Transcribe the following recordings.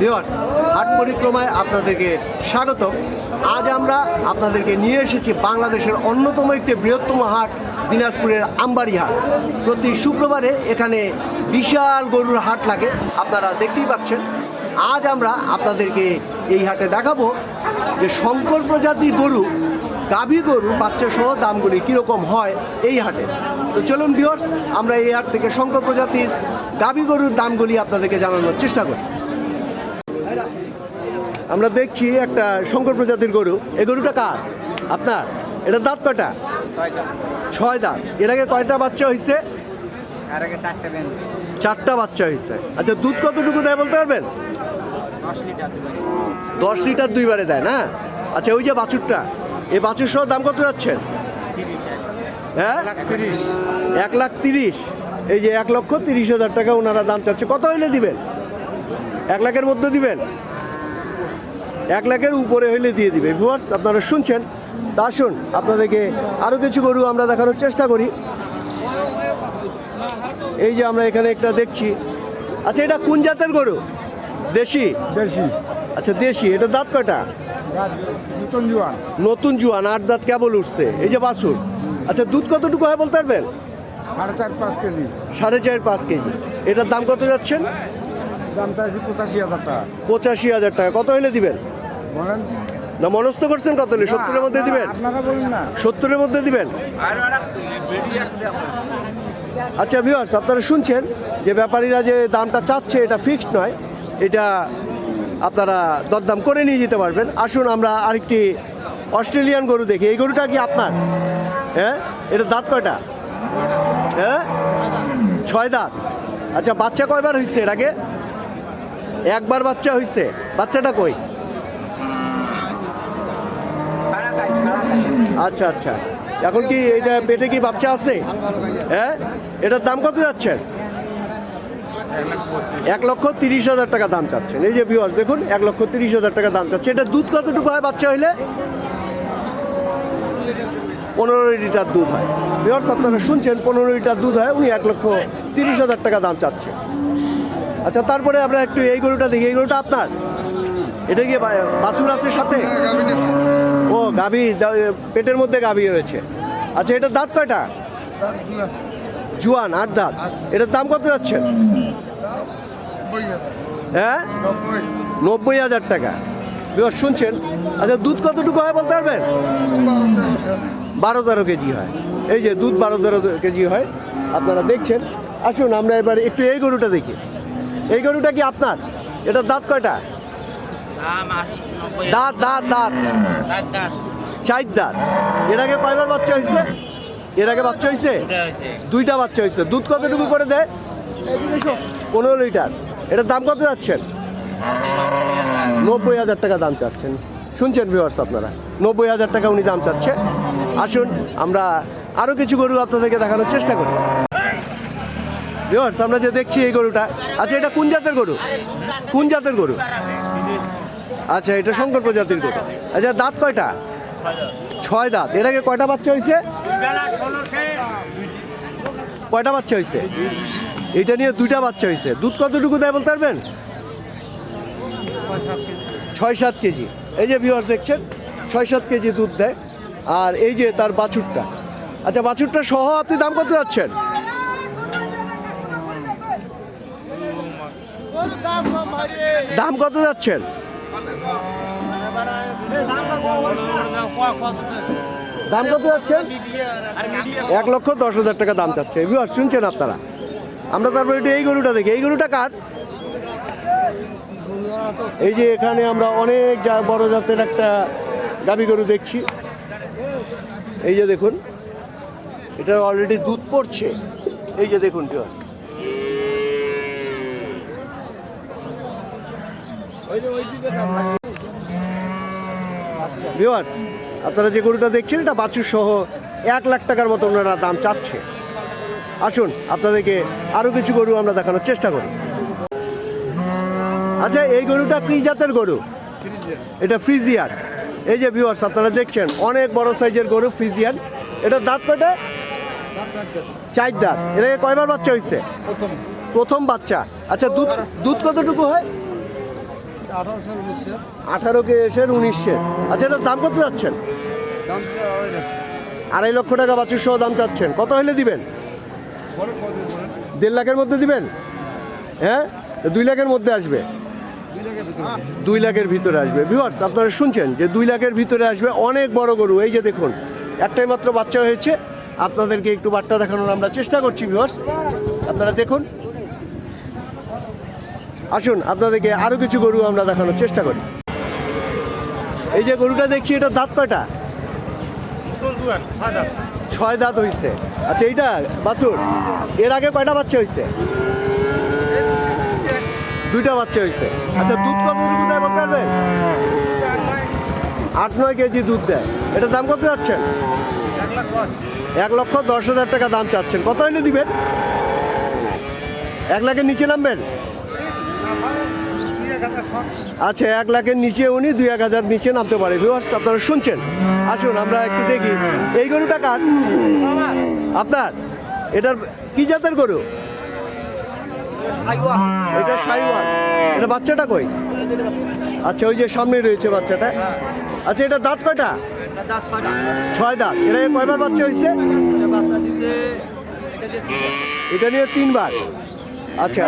Viewers হাট পরিক্রমায় আপনাদেরকে স্বাগতম। আজ আমরা আপনাদেরকে নিয়ে এসেছি বাংলাদেশের অন্যতম একটি বৃহত্তম হাট, দিনাজপুরের আমবাড়ি হাট। প্রতি শুক্রবারে এখানে বিশাল গরুর হাট লাগে, আপনারা দেখতেই পাচ্ছেন। আজ আমরা আপনাদেরকে এই হাটে দেখাবো যে শঙ্কর প্রজাতি গরু, গাভী গরু বাচ্চা সহ দামগুলি কীরকম হয় এই হাটে। তো চলুন ভিওর্স আমরা এই হাট থেকে শঙ্কর প্রজাতির গাভী গরুর দামগুলি আপনাদেরকে জানানোর চেষ্টা করি। আমরা দেখছি একটা শঙ্কর প্রজাতির গরু। এই গরুটা কার? আপনার? এটা দাঁত কয়টা? ছয় দাঁত। এর আগে কয়টা বাচ্চা হয়েছে চারটে বাচ্চা হয়েছে আচ্ছা দুধ কতটুকু দেয় বলতে পারবেন? দশ লিটার দুইবারে দেয় না? আচ্ছা ওই যে বাছুরটা এই বাছুর সহ দাম কত যাচ্ছেন হ্যাঁ? এক লাখ তিরিশ। এই যে এক লক্ষ তিরিশ হাজার টাকা ওনারা দাম চাচ্ছে। কত হইলে দিবেন? এক লাখের মধ্যে দিবেন? এক লাখের উপরে হইলে দিয়ে দিবে। ভিউয়ার্স আপনারা শুনছেন তা শুন আপনাদেরকে আরও কিছু গরু আমরা দেখানোর চেষ্টা করি। এই যে আমরা এখানে একটা দেখছি। আচ্ছা এটা কোন জাতের গরু? দেশি? দেশি। আচ্ছা দেশি এটা দাঁত কয়টা? নতুন জোয়ান। নতুন জুয়ান আট দাঁত কেবল উঠছে? এই যে বাছুর। আচ্ছা দুধ কতটুকু হয় বলতে পারবেন? সাড়ে চার পাঁচ কেজি। সাড়ে চার পাঁচ কেজি। এটার দাম কত যাচ্ছেন? দামটা পঁচাশি হাজার টাকা। পঁচাশি হাজার টাকা। কত হলে দিবেন? না মনস্থ করছেন কত হলে? সত্তরের মধ্যে দিবেন? আপনারা বলুন না। সত্তরের মধ্যে দিবেন? আচ্ছা ভিউয়ার্স আপনারা শুনছেন যে ব্যাপারীরা যে দামটা চাচ্ছে এটা ফিক্সড নয়। এটা আপনারা দরদাম করে নিয়ে যেতে পারবেন। আসুন আমরা আরেকটি অস্ট্রেলিয়ান গরু দেখি। এই গরুটা কি আপনার? হ্যাঁ? এটা দাঁত কয়টা? হ্যাঁ? ছয় দাঁত। আচ্ছা বাচ্চা কয়বার হয়েছে এর আগে? একবার বাচ্চা হয়েছে বাচ্চাটা কই? আচ্ছা আচ্ছা। এখন কি এটা পেটে কি বাচ্চা আছে? হ্যাঁ? এটার দাম কত যাচ্ছেন এক লক্ষ তিরিশ হাজার টাকা দাম চাচ্ছেন। এই যে বিওয়াস দেখুন, এক লক্ষ তিরিশ হাজার টাকা দাম চাচ্ছে। এটা দুধ কতটুকু হয় বাচ্চা হইলে? পনেরো লিটার দুধ হয়। বিওয়ার্স আপনারা শুনছেন, পনেরো লিটার দুধ হয়, উনি এক লক্ষ তিরিশ হাজার টাকা দাম চাচ্ছে। আচ্ছা তারপরে আমরা একটু এই গরুটা দেখি। এই গরুটা আপনার? এটা কি বাসুর আছে সাথে? ও গাভী পেটের মধ্যে গাভী রয়েছে। আচ্ছা এটার দাঁত কয়টা? জুয়ান। আট দাঁত। এটার দাম কত যাচ্ছেন হ্যাঁ? নব্বই। হাজার টাকা। এবার শুনছেন? আচ্ছা দুধ কতটুকু হয় বলতে পারবেন? বারো তেরো কেজি হয়। এই যে দুধ বারো তেরো কেজি হয়। আপনারা দেখছেন। আসুন আমরা এবার একটু এই গরুটা দেখি। এই গরুটা কি আপনার? এটার দাঁত কয়টা? দাঁত দাঁত দাঁত। চার দাঁত। এর আগে কয়বার বাচ্চা হয়েছে? এর আগে বাচ্চা হয়েছে? দুইটা বাচ্চা হয়েছে। দুধ কতটুকু করে দেয়? পনেরো লিটার। এটার দাম কত যাচ্ছেন? নব্বই হাজার টাকা দাম চাচ্ছেন। শুনছেন ভিউয়ার্স আপনারা? নব্বই হাজার টাকা উনি দাম চাচ্ছে। আসুন আমরা আরও কিছু গরু আপনাদেরকে দেখানোর চেষ্টা করি। ভিউয়ার্স আমরা যে দেখছি এই গরুটা আচ্ছা এটা কোন জাতের গরু? কোন জাতের গরু? আচ্ছা এটা শঙ্কর প্রজাতির গরু আচ্ছা দাঁত কয়টা? ছয় দাঁত। এর আগে কয়টা বাচ্চা হয়েছে? কয়টা বাচ্চা হয়েছে? এটা নিয়ে দুইটা বাচ্চা হয়েছে। দুধ কতটুকু দেয় বলতে পারবেন? ছয় সাত কেজি। এই যে ভিউয়ার্স দেখছেন, ছয় সাত কেজি দুধ দেয়। আর এই যে তার বাছুরটা। আচ্ছা বাছুরটা সহ আপনি দাম কত যাচ্ছেন? দাম কত যাচ্ছেন? যাচ্ছেন এক লক্ষ দশ হাজার টাকা দাম চাচ্ছে। ভিউয়ার শুনছেন আপনারা? আমরা তারপরে একটু এই গরুটা দেখি। এই গরুটা কার? এই যে এখানে আমরা অনেক বড় জাতের একটা দাবি গরু দেখছি। এই যে দেখুন, এটা অলরেডি দুধ পড়ছে। এই যে দেখুন ভিউয়ার ভিউয়ার্স আপনারা যে গরুটা দেখছেন, এটা বাছুর সহ এক লাখ টাকার মতো ওনারা দাম চাচ্ছে। আসুন, আপনাদেরকে আরও কিছু গরু আমরা দেখানোর চেষ্টা করি। আচ্ছা এই গরুটা কি জাতের গরু? এটা ফ্রিজিয়ার এই যে ভিউয়ার্স আপনারা দেখছেন, অনেক বড় সাইজের গরু ফ্রিজিয়ান। এটা দাঁত কয়টা? চার দাঁত। এটা কয়বার বাচ্চা হয়েছে? প্রথম বাচ্চা। আচ্ছা দুধ দুধ কতটুকু হয়? আঠারো কে এসের উনিশশো। আচ্ছা এটার দাম কত যাচ্ছেন? আড়াই লক্ষ। টাকা বাছুর সহ দাম চাচ্ছেন। কত হলে দিবেন? দেড় লাখের মধ্যে দিবেন? হ্যাঁ? দুই লাখের মধ্যে আসবে। দুই লাখের ভিতরে আসবে। ভিউয়ার্স আপনারা শুনছেন যে দুই লাখের ভিতরে আসবে অনেক বড় গরু। এই যে দেখুন একটাই মাত্র বাচ্চা হয়েছে। আপনাদেরকে একটু বার্তা দেখানোর আমরা চেষ্টা করছি ভিউয়ার্স। আপনারা দেখুন আসুন, আপনাদেরকে আরও কিছু গরু আমরা দেখানোর চেষ্টা করি। এই যে গরুটা দেখছি, এটা দাঁত কয়টা? ছয় দাঁত হয়েছে আচ্ছা এইটা বাসুর এর আগে কয়টা বাচ্চা হয়েছে দুইটা বাচ্চা হয়েছে আচ্ছা দুধ কতটুকু দেয় বলতে আট নয় কেজি দুধ দেয়। এটার দাম কত যাচ্ছেন? এক লক্ষ দশ হাজার টাকা দাম চাচ্ছেন। কত হলে দিবেন? এক লাখের নিচে নামবেন দুই এক হাজার সব আচ্ছা এক লাখের নিচে উনি, দুই এক হাজার নিচে নামতে পারে। ভিউয়ার্স আপনারা শুনছেন? আসুন, আমরা একটু দেখি। এই গরুটা কার? আপনার? এটার কি জাতের গরু? এটা সাইওয়াল এটা বাচ্চাটা কই? আচ্ছা ওই যে সামনে রয়েছে বাচ্চাটা। আচ্ছা এটা দাঁত কয়টা? ছয় দাঁত। এটা কয়বার বাচ্চা হয়েছে এটা নিয়ে তিনবার। আচ্ছা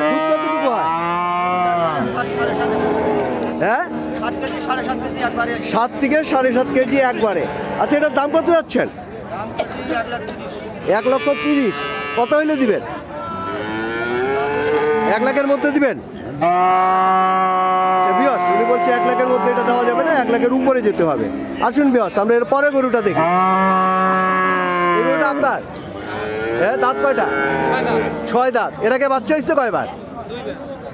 হ্যাঁ? সাত থেকে সাড়ে সাত কেজি একবারে। আচ্ছা এটার দাম কত যাচ্ছেন? এক লক্ষ তিরিশ। কত হইলে দিবেন? এক লাখের মধ্যে দিবেন? আচ্ছা, বিয়স উনি বলছে এক লাখের মধ্যে এটা দেওয়া যাবে না এক লাখের উপরে যেতে হবে। আসুন বিয়স আমরা এর পরে গরুটা দেখি। গরুটা আপনার হ্যাঁ দাঁত কয়টা? ছয় দাঁত। আগে বাচ্চা হয়েছে কয়বার?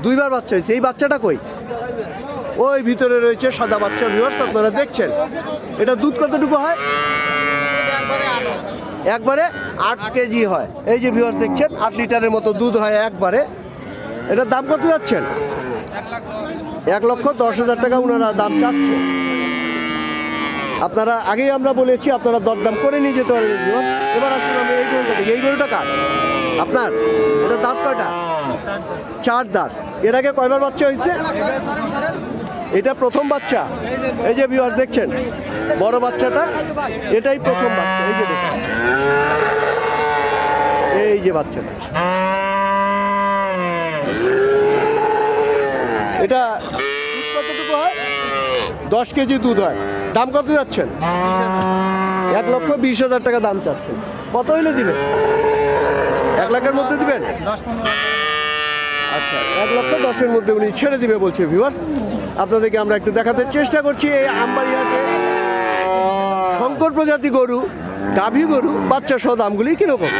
দুইবার বাচ্চা হয়েছে। এই বাচ্চাটা কই? ওই ভিতরে রয়েছে সাদা বাচ্চা ভিউয়ার্স আপনারা দেখছেন। এটা দুধ কতটুকু হয়? একবারে আট কেজি হয়। এই যে ভিউয়ার্স দেখছেন আট লিটারের মতো দুধ হয় একবারে। এটার দাম কত যাচ্ছেন? এক লক্ষ দশ হাজার টাকা ওনারা দাম চাচ্ছে। আপনারা আগেই আমরা বলেছি আপনারা দরদাম করে নিয়ে যেতে পারবেন ভিউয়ার্স এবার এই গরুটা কার? আপনার? এটা দাঁত কয়টা? চার দাঁত। এর আগে কয়বার বাচ্চা হয়েছে? এটা প্রথম বাচ্চা। এই যে ভিউয়ার্স দেখছেন, বড় বাচ্চাটা, এটাই প্রথম বাচ্চা। এই যে দেখছেন এই যে বাচ্চাটা। এটা দশ কেজি দুধ হয়। দাম কত যাচ্ছেন? এক লক্ষ বিশ হাজার টাকা দাম চাচ্ছেন। কত হইলে দিবেন? এক লাখের মধ্যে দিবেন? দশ আচ্ছা এক লক্ষ দশের মধ্যে উনি ছেড়ে দিবে বলছে ভিউয়ার্স আপনাদেরকে আমরা একটু দেখাতে চেষ্টা করছি এই আমবাড়িহাটে শঙ্কর প্রজাতি গরু গাভী গরু বাচ্চা সহ দামগুলি কীরকম?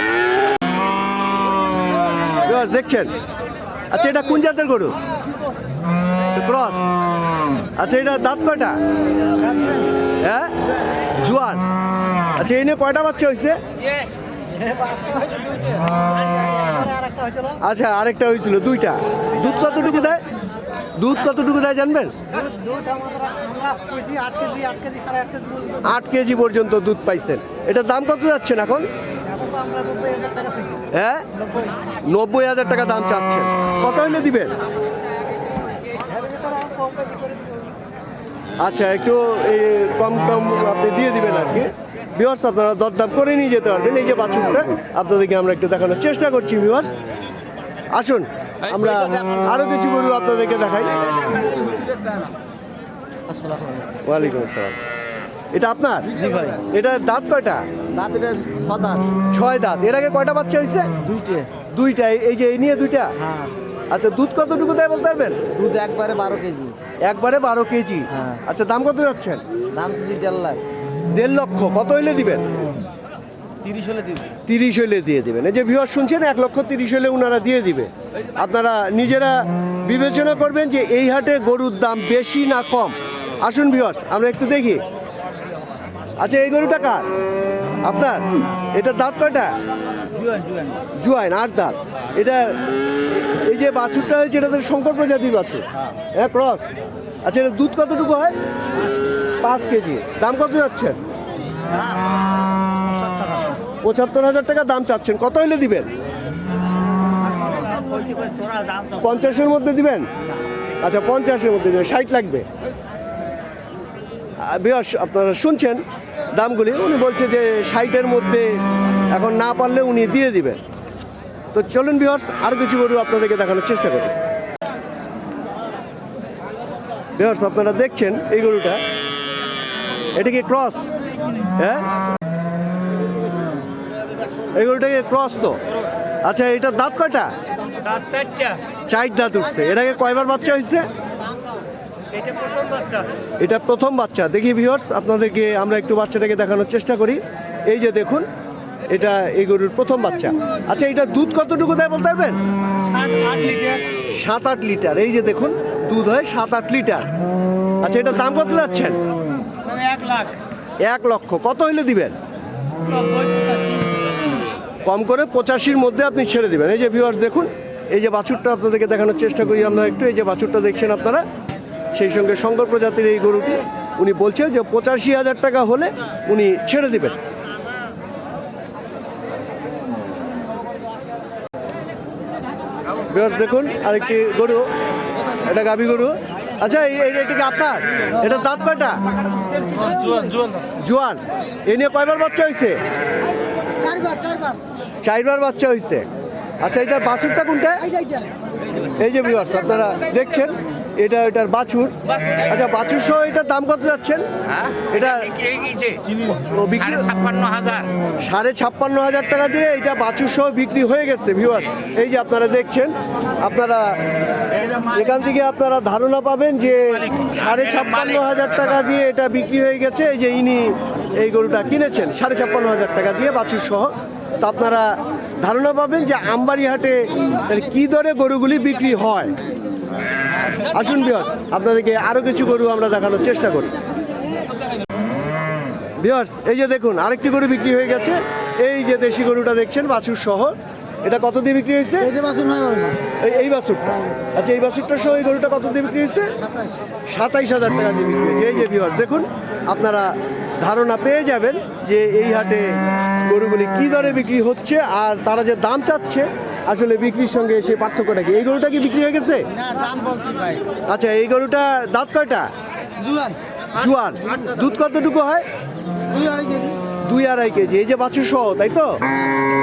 ভিউয়ার্স দেখছেন? আচ্ছা এটা কোন জাতের গরু? ক্রস। আচ্ছা এটা দাঁত কয়টা? হ্যাঁ? জুয়ান আচ্ছা এই নিয়ে কয়টা বাচ্চা হয়েছে? আচ্ছা আরেকটা হয়েছিল দুইটা। দুধ কতটুকু দেয়? দুধ কতটুকু দেয় জানবেন? আট কেজি পর্যন্ত দুধ পাইছেন। এটার দাম কত যাচ্ছেন এখন? হ্যাঁ? নব্বই হাজার টাকা দাম চাচ্ছেন। কত হইলে দিবেন? আচ্ছা একটু এই কম কম আপনি দিয়ে দিবেন আর কি। ভিওয়ার্স আপনারা দরদাম করে নিয়ে যেতে পারবেন। এই যে বাছুরটা আপনাদেরকে আমরা একটু দেখানোর চেষ্টা করছি ভিওয়ার্স আসুন আমরা আরও কিছু গরু আপনাদেরকে দেখাই। ওয়ালাইকুম আসসালাম। এটা আপনার? জি ভাই। এটা দাঁত কয়টা? দাঁত এটা ছ দাঁত। ছয় দাঁত। এর আগে কয়টা বাচ্চা হয়েছে? দুইটে। দুইটা। এই- যে এই নিয়ে দুইটা? হ্যাঁ। আচ্ছা দুধ কতটুকু দেয় বলতে পারবেন? দুধ একবারে বারো কেজি। একবারে বারো কেজি। হ্যাঁ। আচ্ছা দাম কত যাচ্ছেন দাম তো দেড় লাখ। দেড় লক্ষ। কত হইলে দিবেন? তিরিশ হলে দিব তিরিশ হইলে দিয়ে দিবেন। এই যে ভিউয়ার শুনছেন এক লক্ষ তিরিশ হইলে ওনারা দিয়ে দিবে। আপনারা নিজেরা বিবেচনা করবেন যে এই হাটে গরুর দাম বেশি না কম। আসুন ভিউয়ার্স আমরা একটু দেখি। আচ্ছা এই গরুটা কার? আপনার? এটা দাঁত কয়টা? জুয়াইন আট দাঁত? এটা এই যে বাছুরটা হয়েছে এটা তো শঙ্কর প্রজাতির বাছুর। হ্যাঁ ক্রস। আচ্ছা এটা দুধ কতটুকু হয়? পাঁচ কেজি। দাম কত যাচ্ছেন? পঁচাত্তর হাজার টাকা দাম চাচ্ছেন। কত হইলে দিবেন? পঞ্চাশের মধ্যে দিবেন? আচ্ছা পঞ্চাশের মধ্যে দেবে ষাট লাগবে। বিয়স, আপনারা শুনছেন দামগুলি? উনি বলছে যে ষাটের মধ্যে এখন না পারলে উনি দিয়ে দিবেন। তো চলুন বিহার্স আর কিছু গরু আপনাদেরকে দেখানোর চেষ্টা করি। বিহার্স আপনারা দেখছেন এই গরুটা? এটা কি ক্রস হ্যাঁ? এই গরুটা কি ক্রস তো? আচ্ছা এটার দাঁত কয়টা? চার দাঁত উঠছে। এটাকে কয়বার বাচ্চা হয়েছে? এটা প্রথম বাচ্চা। দেখি ভিউয়ার্স আপনাদেরকে আমরা একটু বাচ্চাটাকে দেখানোর চেষ্টা করি। এই যে দেখুন এটা এই গরুর প্রথম বাচ্চা। আচ্ছা এটা দুধ কতটুকু দেয় বলতে পারবেন? সাত আট লিটার। এই যে দেখুন দুধ হয় সাত আট লিটার। আচ্ছা এটার দাম কত যাচ্ছেন? এক লক্ষ। কত হইলে দিবেন? কম করে পঁচাশির মধ্যে আপনি ছেড়ে দিবেন। এই যে ভিউয়ার্স দেখুন, এই যে বাছুরটা আপনাদেরকে দেখানোর চেষ্টা করি আমরা একটু। এই যে বাছুরটা দেখছেন আপনারা, সেই সঙ্গে শঙ্কর প্রজাতির এই গরুটি। উনি বলছেন যে পঁচাশি হাজার টাকা হলে উনি ছেড়ে দিবেন। দেখুন, আরেকটি গরু। এটা গাভী গরু। আচ্ছা এটা কি আপনার? এটা দাঁত কয়টা? জোয়ান। এ নিয়ে কয়বার বাচ্চা হয়েছে চারবার বাচ্চা হয়েছে আচ্ছা এটার বাসুরটা কোনটা? এই যে ভিউয়ার্স আপনারা দেখছেন? এটা এটার বাছুর। আচ্ছা বাছুর সহ এটার দাম কত যাচ্ছেন? হ্যাঁ এটা সাড়ে ছাপ্পান্ন হাজার। টাকা দিয়ে এটা বাছুর সহ বিক্রি হয়ে গেছে ভিউয়ার্স এই যে আপনারা দেখছেন আপনারা এখান থেকে আপনারা ধারণা পাবেন যে সাড়ে ছাপ্পান্ন হাজার টাকা দিয়ে এটা বিক্রি হয়ে গেছে। এই যে ইনি এই গরুটা কিনেছেন সাড়ে ছাপ্পান্ন হাজার টাকা দিয়ে বাছুর সহ। তো আপনারা ধারণা পাবেন যে আমবাড়ি হাটে কী দরে গরুগুলি বিক্রি হয়? আসুন বিয়ার্স আপনাদেরকে আরও কিছু গরু আমরা দেখানোর চেষ্টা করি। বিয়ার্স এই যে দেখুন আরেকটি গরু বিক্রি হয়ে গেছে। এই যে দেশি গরুটা দেখছেন বাছুর সহ। এটা কত দিয়ে বিক্রি হয়েছে? এই বাছুরটা আচ্ছা এই বাছুরটা সহ এই গরুটা কত দিয়ে বিক্রি হয়েছে? সাতাইশ হাজার টাকা দিয়ে বিক্রি হয়েছে। এই যে বিয়ার্স দেখুন আপনারা ধারণা পেয়ে যাবেন যে এই হাটে গরুগুলি কী দরে বিক্রি হচ্ছে আর তারা যে দাম চাচ্ছে আসলে বিক্রির সঙ্গে সে পার্থক্যটা কি? এই গরুটা কি বিক্রি হয়ে গেছে? না দাম বলছি ভাই। আচ্ছা এই গরুটা দাঁত কয়টা? জুয়ান। জুয়ান। দুধ কতটুকু হয়? দুই আড়াই কেজি। দুই আড়াই কেজি। এই যে বাছুর সহ তাই তো?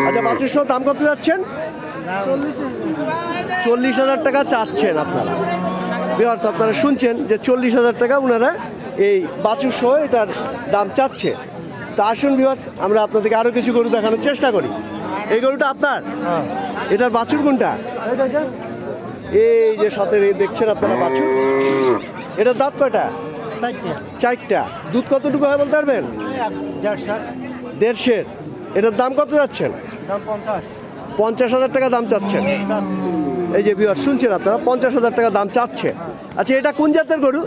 আচ্ছা বাছুর সহ দাম কত যাচ্ছেন? চল্লিশ হাজার টাকা চাচ্ছেন আপনারা। বিহার্স আপনারা শুনছেন যে চল্লিশ হাজার টাকা ওনারা এই বাছুর সহ এটার দাম চাচ্ছে। তা আসুন বিহার্স আমরা আপনাদেরকে আরও কিছু গরু দেখানোর চেষ্টা করি। এই গরুটা আপনার? এটার বাছুর কোনটা? এই যে সাথে দেখছেন আপনারা বাছুর? এটার দাঁত কয়টা? চারটা। দুধ কতটুকু হয় বলতে পারবেন? দেড়শের এটার দাম কত যাচ্ছেন? পঞ্চাশ। হাজার টাকা দাম চাচ্ছেন। এই যে বিহার শুনছেন আপনারা? পঞ্চাশ হাজার টাকা দাম চাচ্ছে। আচ্ছা এটা কোন জাতের গরু?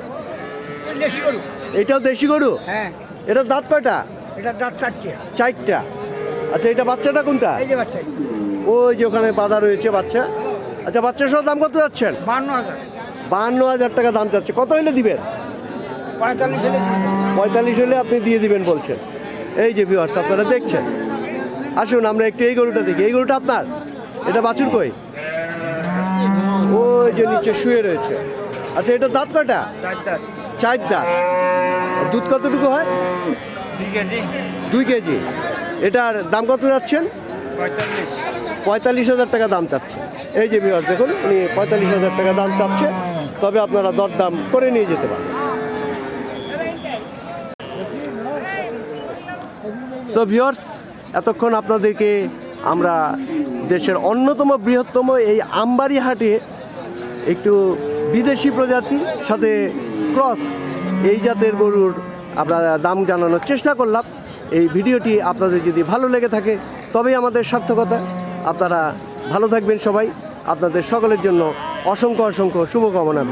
এটাও দেশি গরু? হ্যাঁ। এটার দাঁত কয়টা? এটার দাঁত চারটে। চারটা। আচ্ছা এটা বাচ্চাটা কোনটা? এই যে বাচ্চা ওই যে ওখানে বাঁধা রয়েছে বাচ্চা। আচ্ছা বাচ্চার সহ দাম কত যাচ্ছেন? বান্ন হাজার। বাহান্ন হাজার টাকা দাম চাচ্ছে কত হইলে দিবেন? পঁয়তাল্লিশ হলে পঁয়তাল্লিশ হলে আপনি দিয়ে দিবেন বলছেন। এই যে ভিউয়ার্স আপনারা দেখছেন। আসুন আমরা একটু এই গরুটা দেখি। এই গরুটা আপনার? এটা বাছুর কই? ওই যে নিচে শুয়ে রয়েছে। আচ্ছা এটা দাঁত কয়টা? চার দাঁত। দুধ কতটুকু হয়? দুই কেজি। দুই কেজি। এটার দাম কত যাচ্ছেন? পঁয়তাল্লিশ। পঁয়তাল্লিশ হাজার টাকা দাম চাচ্ছে। এই যে ভিউয়ার্স দেখুন, উনি পঁয়তাল্লিশ হাজার টাকা দাম চাচ্ছে। তবে আপনারা দরদাম করে নিয়ে যেতে পারেন। সো ভিউয়ার্স এতক্ষণ আপনাদেরকে আমরা দেশের অন্যতম বৃহত্তম এই আমবাড়ি হাটে একটু বিদেশি প্রজাতি সাথে ক্রস এই জাতের গরুর আমরা দাম জানানোর চেষ্টা করলাম। এই ভিডিওটি আপনাদের যদি ভালো লেগে থাকে, তবেই আমাদের সার্থকতা। আপনারা ভালো থাকবেন সবাই। আপনাদের সকলের জন্য অসংখ্য অসংখ্য শুভকামনা।